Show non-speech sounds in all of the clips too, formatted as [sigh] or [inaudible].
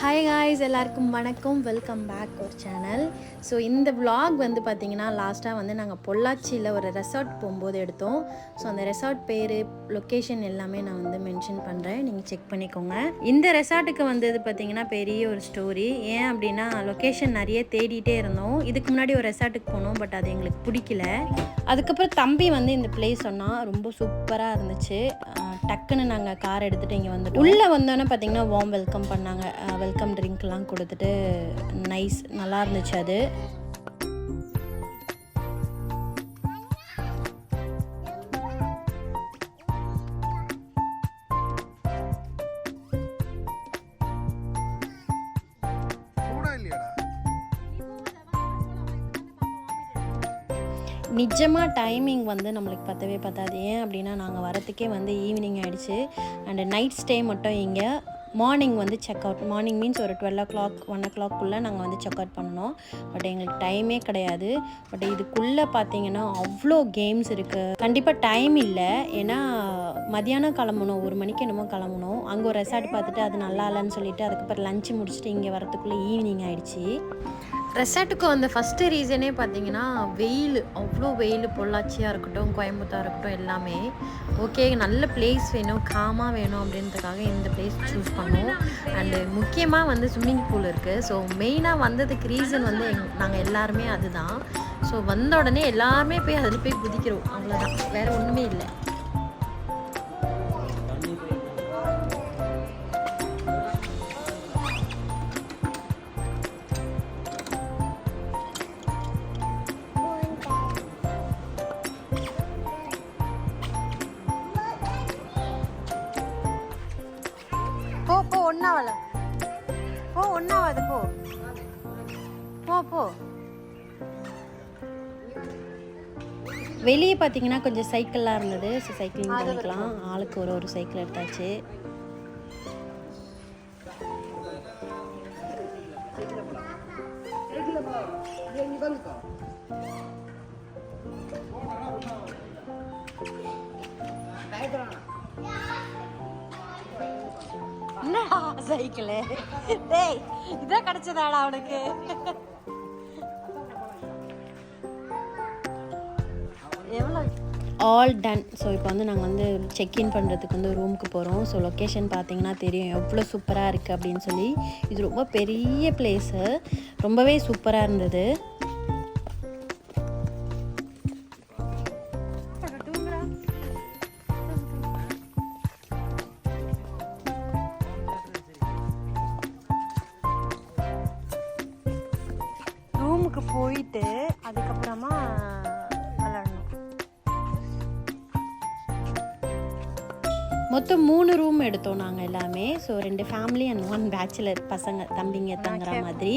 Hi guys எல்லாருக்கும் வணக்கம். Welcome back ஒரு சேனல் ஸோ இந்த விலாக் வந்து பார்த்தீங்கன்னா லாஸ்ட்டாக வந்து நாங்கள் பொள்ளாச்சியில் ஒரு ரெசார்ட் போகும்போது எடுத்தோம். ஸோ அந்த ரெசார்ட் பேர் லொக்கேஷன் எல்லாமே நான் வந்து மென்ஷன் பண்ணுறேன் நீங்கள் செக் பண்ணிக்கோங்க. இந்த ரெசார்ட்டுக்கு வந்தது பார்த்தீங்கன்னா பெரிய ஒரு ஸ்டோரி ஏன் அப்படின்னா லொக்கேஷன் நிறைய தேடிட்டே இருந்தோம். இதுக்கு முன்னாடி ஒரு ரெசார்ட்டுக்கு போனோம் பட் அது எங்களுக்கு பிடிக்கல. அதுக்கப்புறம் தம்பி வந்து இந்த பிளேஸ் சொன்னால் ரொம்ப சூப்பராக இருந்துச்சு. டக்குன்னு நாங்கள் கார் எடுத்துகிட்டு இங்கே வந்துட்டு உள்ளே வந்தோன்னே பார்த்தீங்கன்னா வார்ம் வெல்கம் பண்ணாங்க. வெல்கம் ட்ரிங்க்லாம் கொடுத்துட்டு நைஸ் நல்லா இருந்துச்சு அது. நிஜமாக டைமிங் வந்து நம்மளுக்கு பத்தவே பத்தாது. ஏன் அப்படின்னா நாங்கள் வரத்துக்கே வந்து ஈவினிங் ஆகிடுச்சு அண்டு நைட் ஸ்டே மட்டும் இங்கே. மார்னிங் வந்து செக் அவுட் மார்னிங் மீன்ஸ் ஒரு டுவெல் ஓ கிளாக் ஒன் ஓ கிளாக்குள்ளே நாங்கள் வந்து செக் அவுட் பண்ணோம் பட் எங்களுக்கு டைமே கிடையாது. பட் இதுக்குள்ளே பார்த்தீங்கன்னா அவ்வளோ கேம்ஸ் இருக்குது கண்டிப்பாக டைம் இல்லை. ஏன்னா மதியானம் கிளம்பணும். ஒரு மணிக்கு என்னமோ கிளம்பணும். அங்கே ஒரு ரெசார்ட் பார்த்துட்டு அது நல்லா இல்லைன்னு சொல்லிட்டு அதுக்கப்புறம் லஞ்சு முடிச்சுட்டு இங்கே வரத்துக்குள்ளே ஈவினிங் ஆயிடுச்சு. ரெசார்ட்டுக்கு வந்த ஃபஸ்ட்டு ரீசனே பார்த்தீங்கன்னா வெயில். அவ்வளோ வெயில் பொள்ளாச்சியாக இருக்கட்டும் கோயம்புத்தூராக இருக்கட்டும் எல்லாமே. ஓகே நல்ல பிளேஸ் வேணும் காமாக வேணும் அப்படின்றதுக்காக இந்த பிளேஸ் சூஸ் பண்ணோம். அண்டு முக்கியமாக வந்து ஸ்விம்மிங் பூல் இருக்குது ஸோ மெயினாக வந்ததுக்கு ரீசன் வந்து எங் நாங்கள் எல்லாருமே அதுதான். ஸோ வந்த உடனே எல்லாருமே போய் அதில் போய் குதிக்கிறோம். அவ்வளோதான் வேறு ஒன்றுமே இல்லை. வெளியே பார்த்தீங்கன்னா கொஞ்சம் சைக்கிள்லாம் இருந்தது. ஸோ சைக்கிளிங் பண்ணிக்கலாம். ஆளுக்கு ஒரு ஒரு சைக்கிள் எடுத்தாச்சு. என்னடா சைக்கிளு? டேய் இதான் கிடைச்சதாடா அவனுக்கு ஆல் டன் ஸோ இப்போ வந்து நாங்கள் வந்து செக்இன் பண்ணுறதுக்கு வந்து ரூமுக்கு போகிறோம் ஸோ லொக்கேஷன் பார்த்தீங்கன்னா தெரியும். எவ்வளோ சூப்பராக இருக்குது அப்படின்னு சொல்லி. இது ரொம்ப பெரிய பிளேஸு ரொம்பவே சூப்பராக இருந்தது. நாங்கள் எல்லாமே. ஸோ ரெண்டு ஃபேமிலி அண்ட் ஒன் பேச்சுலர் பசங்க தம்பிங்க தங்குற மாதிரி.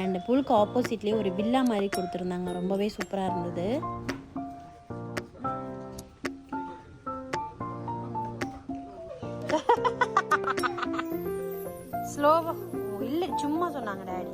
அண்ட் புல்க்கு ஆப்போசிட்லேயே ஒரு வில்லா மாதிரி கொடுத்துருந்தாங்க. ரொம்பவே சூப்பராக இருந்தது. [laughs] ஸ்லோவா இல்லை சும்மா சொன்னாங்க டாடி.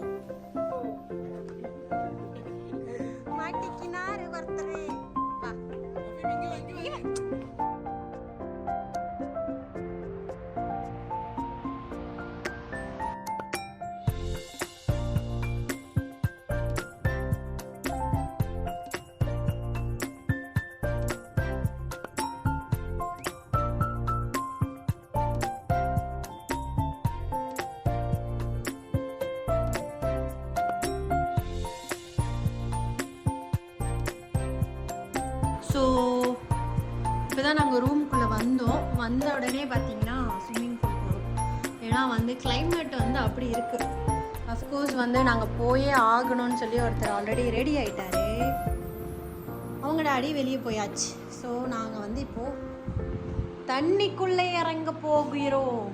இப்போ தான் நாங்கள் ரூமுக்குள்ளே வந்தோம். வந்த உடனே பார்த்தீங்கன்னா ஸ்விம்மிங் பூல் போகிறோம் ஏன்னா வந்து climate வந்து அப்படி இருக்குது அஃப்கோர்ஸ் வந்து நாங்கள் போயே ஆகணும்னு சொல்லி ஒருத்தர் ஆல்ரெடி ரெடி ஆயிட்டாரு. அவங்க டாடி வெளியே போயாச்சு. ஸோ நாங்கள் வந்து இப்போது தண்ணிக்குள்ளே இறங்க போகிறோம்.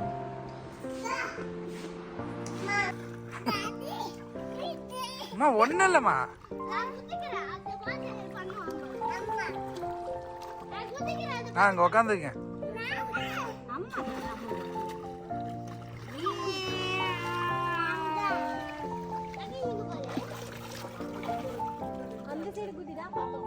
அம்மா ஒன்றும் இல்லைம்மா. நான் அங்கே உக்காந்துருக்கேன் அந்த சைடு குதி தான் பாப்பா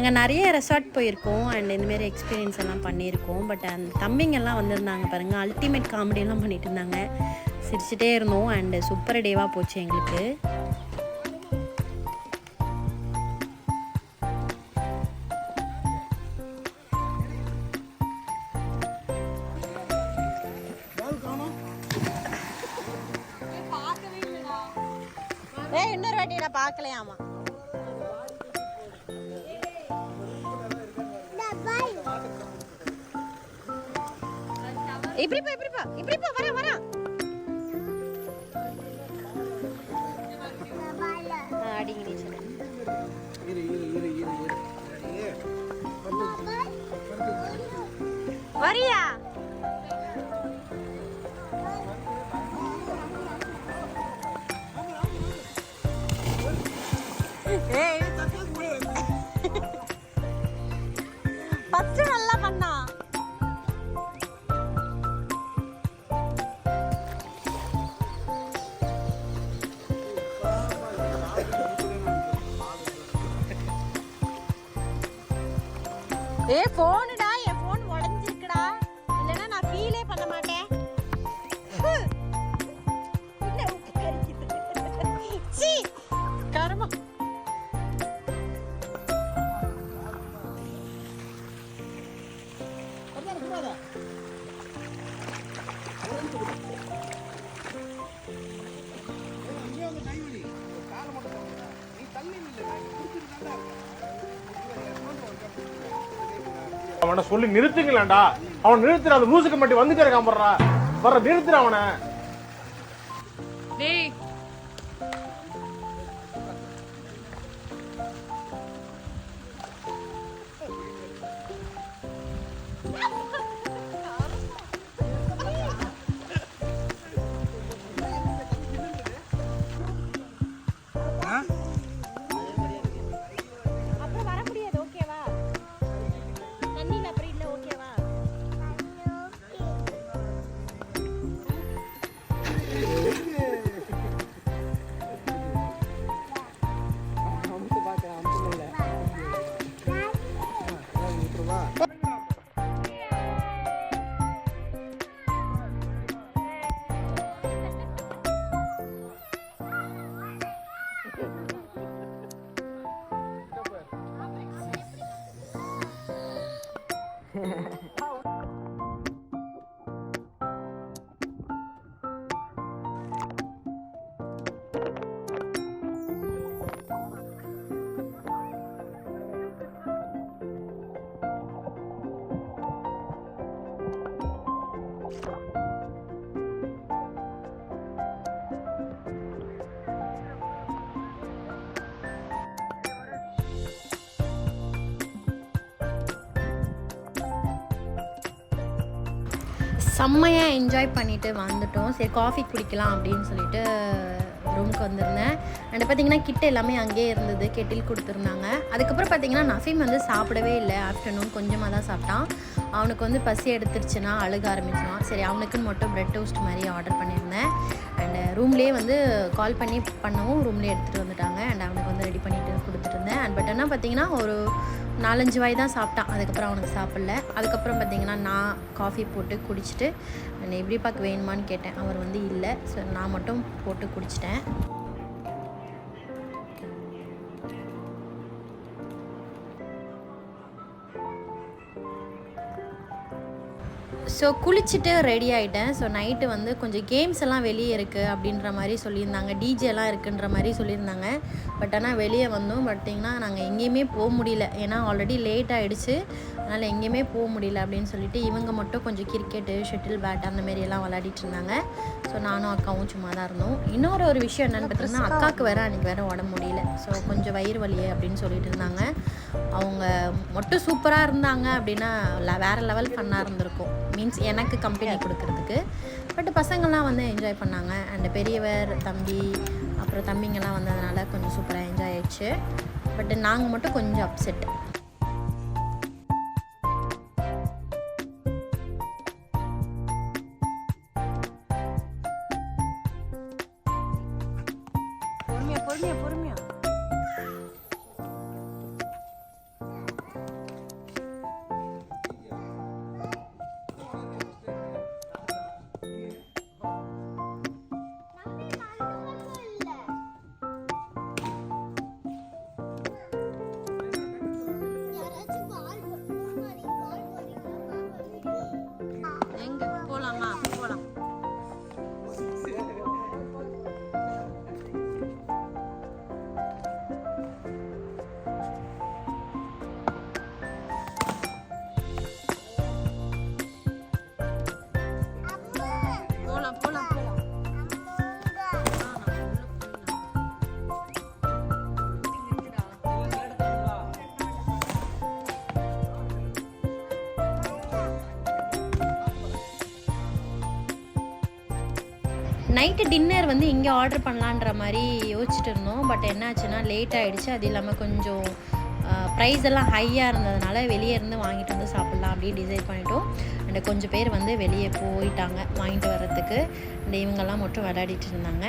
நாங்கள் நிறைய ரெசார்ட் போயிருக்கோம் அண்ட் இந்தமாரி எக்ஸ்பீரியன்ஸ் எல்லாம் பண்ணியிருக்கோம். பட் அந்த தம்பிங்கெல்லாம் வந்திருந்தாங்க பாருங்கள் அல்டிமேட் காமெடியெல்லாம் பண்ணிட்டு இருந்தாங்க. சிரிச்சிட்டே இருந்தோம் அண்டு சூப்பர் டேவாக போச்சு எங்களுக்கு. இன்னொரு வாட்டி நான் பார்க்கலையாமா இப்படிப்பா இப்படிப்பா இப்படிப்பா வர வர. அடிங்க நீச்சல் இரு இரு இரு இரு இரு. வரியா? ఏ ఫోన్ அவனை சொல்லி நிறுத்துங்களேன்டா. அவன் நிறுத்துற அந்த லூசுக்கு மட்டும் வந்துட்டே இருக்கான் போடுறா வர்ற நிறுத்துற அவனை. செம்மையாக என்ஜாய் பண்ணிட்டு வந்துட்டோம். சரி காஃபி குடிக்கலாம் அப்படின்னு சொல்லிட்டு ரூமுக்கு வந்திருந்தேன். அண்ட் பார்த்தீங்கன்னா கிட்ட எல்லாமே அங்கேயே இருந்தது. கெட்டில் கொடுத்துருந்தாங்க. அதுக்கப்புறம் பார்த்தீங்கன்னா நஃபீம் வந்து சாப்பிடவே இல்லை. ஆஃப்டர்நூன் கொஞ்சமாக தான் சாப்பிட்டான். அவனுக்கு வந்து பசி எடுத்துருச்சுன்னா அழுக ஆரம்பிச்சினான் சரி அவனுக்குன்னு மட்டும் ப்ரெட் டோஸ்ட் மாதிரி ஆர்டர் பண்ணியிருந்தேன். அண்ட் ரூம்லேயே வந்து கால் பண்ணி பண்ணவும் ரூம்லேயே எடுத்துகிட்டு வந்துட்டாங்க. அண்ட் அவனுக்கு வந்து ரெடி பண்ணிட்டு கொடுத்துட்டு இருந்தேன். அண்ட் பட் என்ன பார்த்தீங்கன்னா ஒரு நாலஞ்சு வாய் தான் சாப்பிட்டான். அதுக்கப்புறம் அவனுக்கு சாப்பிடல. அதுக்கப்புறம் பார்த்தீங்கன்னா நான் காஃபி போட்டு குடிச்சிட்டு நான் எப்படி பார்க்க வேணுமான்னு கேட்டேன். அவர் வந்து இல்லை. ஸோ நான் மட்டும் போட்டு குடிச்சிட்டேன். ஸோ குளிச்சுட்டு ரெடி ஆகிட்டேன் ஸோ நைட்டு வந்து கொஞ்சம் கேம்ஸ் எல்லாம் வெளியே இருக்குது அப்படின்ற மாதிரி சொல்லியிருந்தாங்க. டிஜே எல்லாம் இருக்குன்ற மாதிரி சொல்லியிருந்தாங்க. பட் ஆனால் வெளியே வந்தோம். பார்த்தீங்கன்னா நாங்கள் எங்கேயுமே போக முடியல. ஏன்னா ஆல்ரெடி லேட் ஆகிடுச்சு அதனால் எங்கேயுமே போக முடியல அப்படின்னு சொல்லிட்டு இவங்க மட்டும் கொஞ்சம் கிரிக்கெட்டு ஷட்டில் பேட் அந்த மாரி எல்லாம் விளையாடிட்டு இருந்தாங்க. ஸோ நானும் அக்காவும் சும்மா தான் இருந்தோம். இன்னொரு ஒரு விஷயம் என்னென்னு பார்த்தீங்கன்னா அக்காவுக்கு வேறு அன்றைக்கி வேறு உடம்பு முடியல. ஸோ கொஞ்சம் வயிறு வலியே அப்படின்னு சொல்லிட்டு இருந்தாங்க. அவங்க மட்டும் சூப்பராக இருந்தாங்க அப்படின்னா வேற லெவல் ஃபன்னாக இருந்திருக்கும். மீன்ஸ் எனக்கு கம்பெனி கொடுக்கறதுக்கு. பட் பசங்கள்லாம் வந்து என்ஜாய் பண்ணாங்க. அண்ட் பெரியவர் தம்பி அப்புறம் தம்பிங்கெல்லாம் வந்ததுனால கொஞ்சம் சூப்பராக என்ஜாய் ஆயிடுச்சு. பட் நாங்கள் மட்டும் கொஞ்சம் அப்செட் நைட்டு டின்னர் வந்து இங்கே ஆர்டர் பண்ணலான்ற மாதிரி யோசிச்சுட்டு இருந்தோம். பட் என்னாச்சுன்னா லேட் ஆகிடுச்சு அது இல்லாமல் கொஞ்சம் ப்ரைஸ் எல்லாம் ஹையாக இருந்ததுனால வெளியே இருந்து வாங்கிட்டு வந்து சாப்பிட்லாம் அப்படின்னு டிசைட் பண்ணிட்டோம். அண்ட் கொஞ்சம் பேர் வந்து வெளியே போயிட்டாங்க வாங்கிட்டு வர்றதுக்கு. அண்ட் இவங்கெல்லாம் மட்டும் விளையாடிட்டு இருந்தாங்க.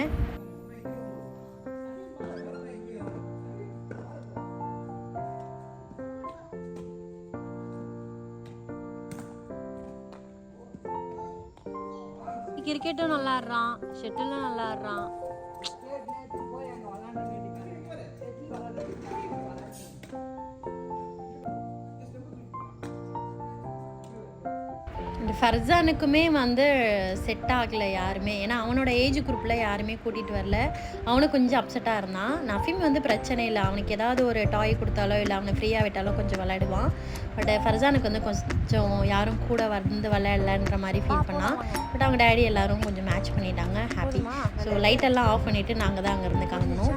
கிரிக்கெட்டும் நல்லா ஆடுறான் ஷட்டிலும் நல்லா ஆடுறான். இந்த ஃபர்சானுக்குமே வந்து செட் ஆகலை யாருமே. ஏன்னா அவனோட ஏஜ் குரூப்பில் யாருமே கூட்டிகிட்டு வரல. அவனும் கொஞ்சம் அப்செட்டாக இருந்தான். நஃபீம் வந்து பிரச்சனை இல்லை. அவனுக்கு ஏதாவது ஒரு டாய் கொடுத்தாலோ இல்லை அவனை ஃப்ரீயாக விட்டாலோ கொஞ்சம் விளையாடுவான். பட் ஃபர்சானுக்கு வந்து கொஞ்சம் யாரும் கூட வந்து விளையாடலன்ற மாதிரி ஃபீல் பண்ணான். பட் அவங்க டேடி எல்லாரும் கொஞ்சம் மேட்ச் பண்ணிட்டாங்க. ஹாப்பி ஸோ லைட் எல்லாம் ஆஃப் பண்ணிவிட்டு நாங்கள் தான் அங்கேருந்து கிளம்பணும்.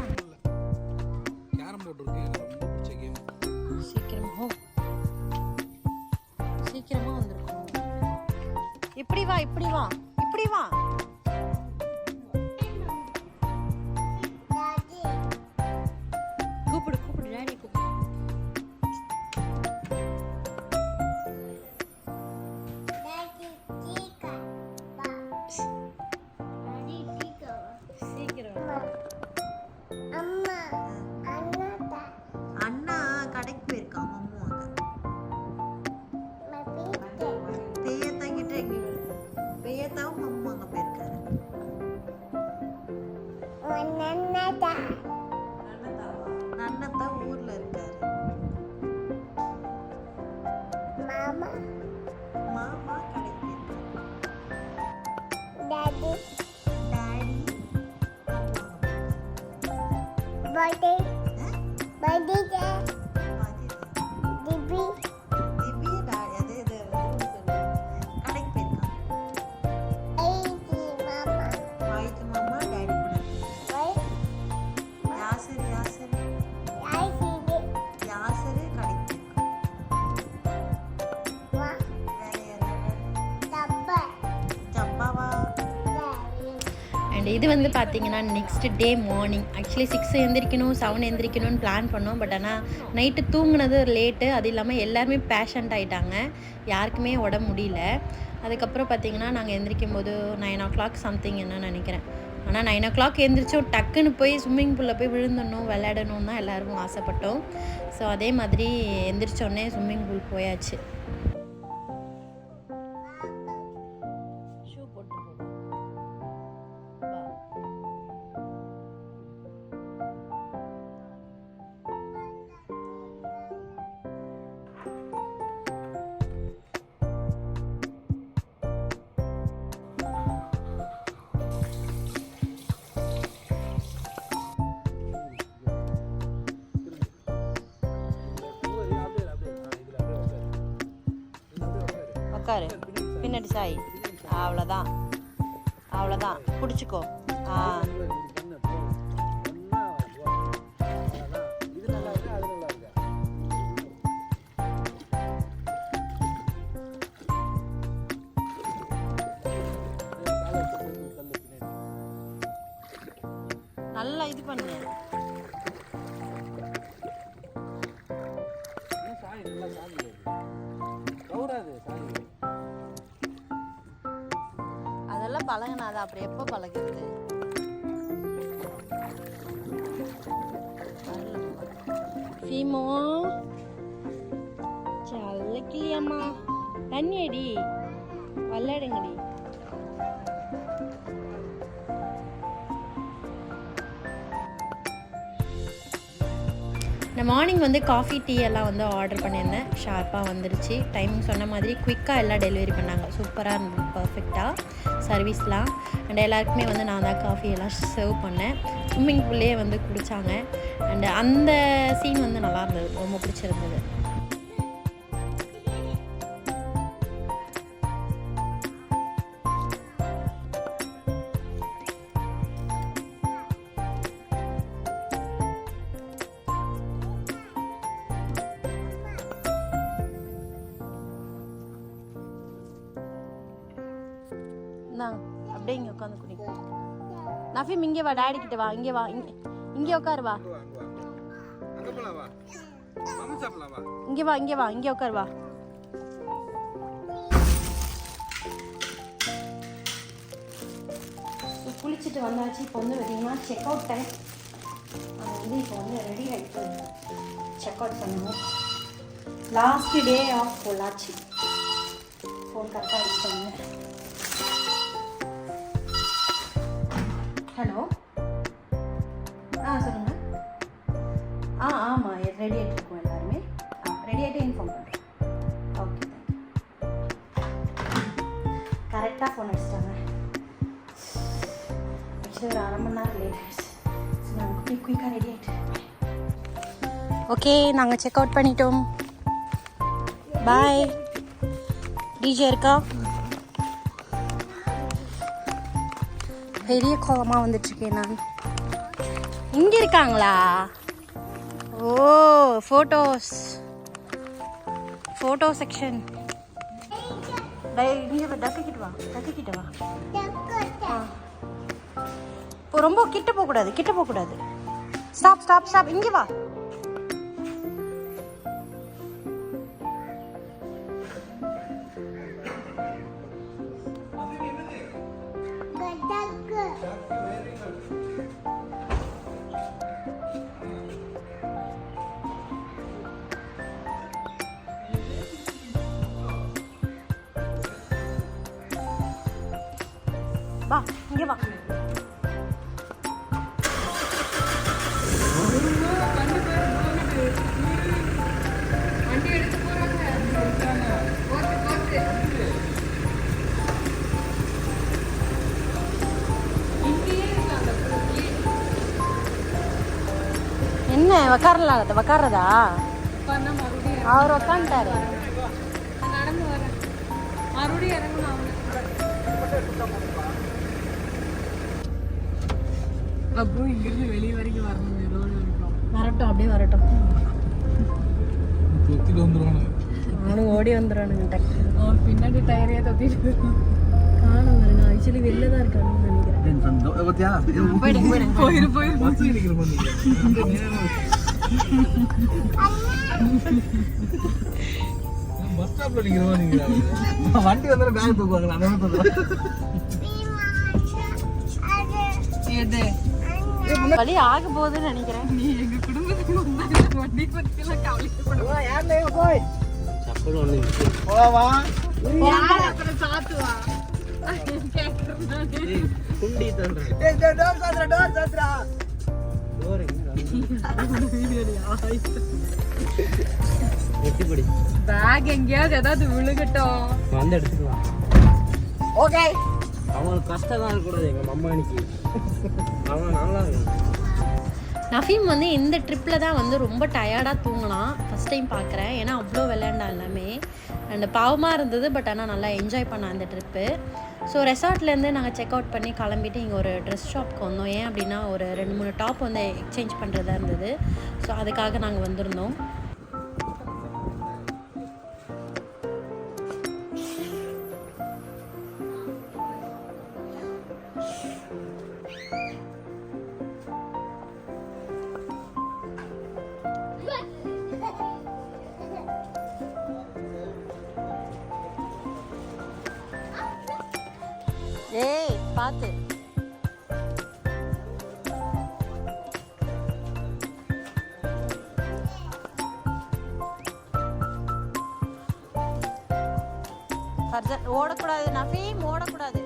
birthday. Huh? Birthday. வந்து பார்த்தீங்கன்னா next day morning actually six எந்திரிக்கணும் செவன் எந்திரிக்கணும்னு பிளான் பண்ணோம். பட் ஆனால் நைட்டு தூங்குனது லேட்டு அது இல்லாமல் எல்லாருமே பேஷண்ட் ஆகிட்டாங்க யாருக்குமே உடம்பு முடியல. அதுக்கப்புறம் பார்த்தீங்கன்னா நாங்கள் எந்திரிக்கும் போது நைன் ஓ கிளாக் சம்திங் என்ன நினைக்கிறேன். ஆனால் நைன் ஓ கிளாக் எந்திரிச்சோம் டக்குன்னு போய் ஸ்விம்மிங் பூலில் போய் விழுந்துடணும் விளையாடணும் தான் எல்லாருக்கும் ஆசைப்பட்டோம். ஸோ அதே மாதிரி எந்திரிச்சோடனே ஸ்விம்மிங் பூல் போயாச்சு. உட்காரு. பின்னாடி சாய். அவ்வளோதான் அவ்வளோதான் பிடிச்சிக்கோ. ஆ. தண்ணி அடி விளையாடுங்கடி நான் மார்னிங் வந்து காஃபி டீ எல்லாம் வந்து ஆர்டர் பண்ணியிருந்தேன். ஷார்ப்பாக வந்துருச்சு. டைமிங் சொன்ன மாதிரி குயிக்காக எல்லாம் டெலிவரி பண்ணாங்க. சூப்பராக இருந்தது. பர்ஃபெக்டாக சர்வீஸ்லாம் அண்ட் எல்லாருக்குமே வந்து நான் தான் காஃபி எல்லாம் சர்வ் பண்ணேன். ஸ்விம்மிங் பூல்லேயே வந்து குடித்தாங்க அண்ட் அந்த சீன் வந்து நல்லா இருந்தது. ரொம்ப பிடிச்சிருந்தது. இந்தாங்க அப்படியே இங்கே உட்காந்து குடி நஃபீம் இங்கே வா டாடி கிட்ட வா இங்கே வா இங்கே இங்கே உட்காரு வா. இங்கே வா இங்கே வா இங்கே உட்காரு வா. குளிச்சுட்டு வந்தாச்சு இப்போ வந்து பார்த்தீங்கன்னா செக் அவுட் டைம் அது வந்து இப்போ வந்து ரெடி ஆகிட்டு செக் அவுட் பண்ணணும். Last day of Pollachi. Phone கரெக்டாக வச்சுக்கோங்க ஹலோ ஓகே நாங்கள் செக் அவுட் பண்ணிட்டோம். பாய் டிஜே இருக்கா? பெரிய கோலமாக வந்துட்டுருக்கேன் நான். இங்கே இருக்காங்களா? ஓ ஃபோட்டோஸ் ஃபோட்டோ செக்ஷன் இங்கே வா டக்கு வா டக்கு வா. இப்போ ரொம்ப கிட்ட போகக்கூடாது கிட்ட போகக்கூடாது. ஸ்டாப் ஸ்டாப் ஸ்டாப் இங்கே வா. உக்காரல உக்காரதா அவர் உக்காந்துட்டாரு. அப்புறம் இங்கிருந்து வெளியே வரைக்கும் வரணும். ரோடு வரட்டும் அப்படியே வரட்டும். தொத்திட்டு அவனும் ஓடி வந்துடுவானுங்க அவன் பின்னாடி டயரையே தொத்திட்டு. காணும் வருங்க ஆக்சுவலி வெளில தான் நினைக்கிறேன். பத்தியா? போயிரு போயிரு. [laughs] பஸ் நிக்கிற பஸ் ஸ்டாப்ல நிக்கிறவா நீங்க வண்டி வந்தாலும் பேக் தூக்குவாங்களா அதான் எது? வழி ஆக போகுதுன்னு நினைக்கிறேன். நீ எங்க குடும்பத்துக்கு வந்தா வண்டி பத்தி எல்லாம் கவலைப்பட போவா யார் அப்புறம் சாத்துவா? கேக்குறேன் நானு. குண்டி டோர் டோர் சாத்ரா எங்க பேக் எங்கேயாவது ஏதாவது விழுகட்டும். வந்து எடுத்துக்கலாம் ஓகே அவங்களுக்கு கஷ்டம் தான் இருக்கக்கூடாது எங்க மம்மானிக்கு அவன் நல்லா இருக்கும் நஃபீம் வந்து இந்த ட்ரிப்பில் தான் வந்து ரொம்ப டயர்டாக தூங்கினான். ஃபஸ்ட் டைம் பார்க்குறேன் ஏன்னா அவ்வளோ விளையாண்டா எல்லாமே. அண்ட் பாவமாக இருந்தது பட் ஆனால் நல்லா என்ஜாய் பண்ணான் அந்த ட்ரிப்பு ஸோ ரெசார்ட்லேருந்து நாங்கள் செக் அவுட் பண்ணி கிளம்பிட்டு இங்கே ஒரு ட்ரெஸ் ஷாப்க்கு வந்தோம். ஏன் அப்படின்னா ஒரு ரெண்டு மூணு டாப் வந்து எக்ஸ்சேஞ்ச் பண்ணுறதா இருந்தது. ஸோ அதுக்காக நாங்கள் வந்திருந்தோம். ஏய் பார்த்து ஓடக்கூடாது நஃபீம் ஓடக்கூடாது.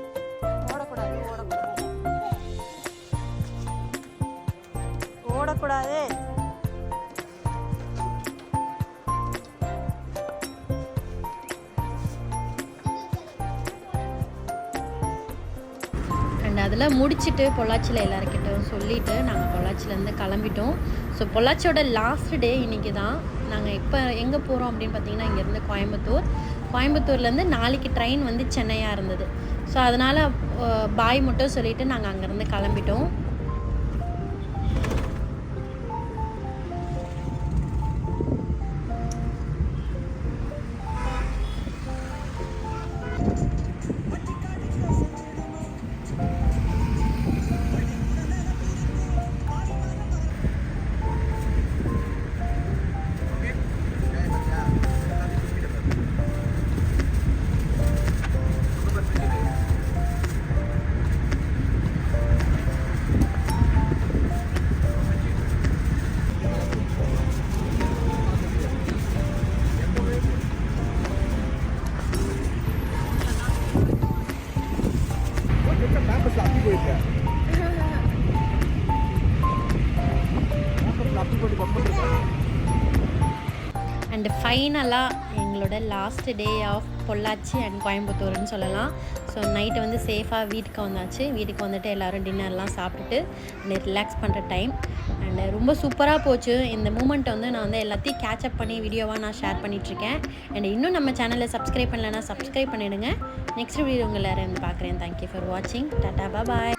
முடிச்சுட்டு பொள்ளாச்சியில் எல்லாருக்கிட்டும் சொல்லிவிட்டு நாங்கள் பொள்ளாச்சிலேருந்து கிளம்பிட்டோம். ஸோ பொள்ளாச்சியோட லாஸ்ட் டே இன்றைக்கி தான். நாங்கள் இப்போ எங்கே போகிறோம் அப்படின்னு பார்த்தீங்கன்னா இங்கேருந்து கோயம்புத்தூர். கோயம்புத்தூர்லேருந்து நாளைக்கு ட்ரெயின் வந்து சென்னையாக இருந்தது. ஸோ அதனால் பாய் மட்டும் சொல்லிவிட்டு நாங்கள் அங்கேருந்து கிளம்பிட்டோம். ஃபைனலாக எங்களோட last day of Pollachi and கோயம்புத்தூர்னு சொல்லலாம். ஸோ நைட்டு வந்து சேஃபாக வீட்டுக்கு வந்தாச்சு. வீட்டுக்கு வந்துட்டு எல்லோரும் டின்னர்லாம் சாப்பிட்டுட்டு அண்ட் ரிலாக்ஸ் பண்ணுற டைம் அண்டு ரொம்ப சூப்பராக போச்சு. இந்த மூமெண்ட்டை வந்து நான் வந்து எல்லாத்தையும் கேட்சப் பண்ணி வீடியோவாக நான் ஷேர் பண்ணிகிட்ருக்கேன் அண்ட் இன்னும் நம்ம சேனலை சப்ஸ்கிரைப் பண்ணலைன்னா சப்ஸ்கிரைப் பண்ணிவிடுங்க நெக்ஸ்ட் வீடியோ உங்கள் எல்லாரும் வந்து பார்க்குறேன் தேங்க்யூ ஃபார் வாட்சிங் டாட்டா பாய்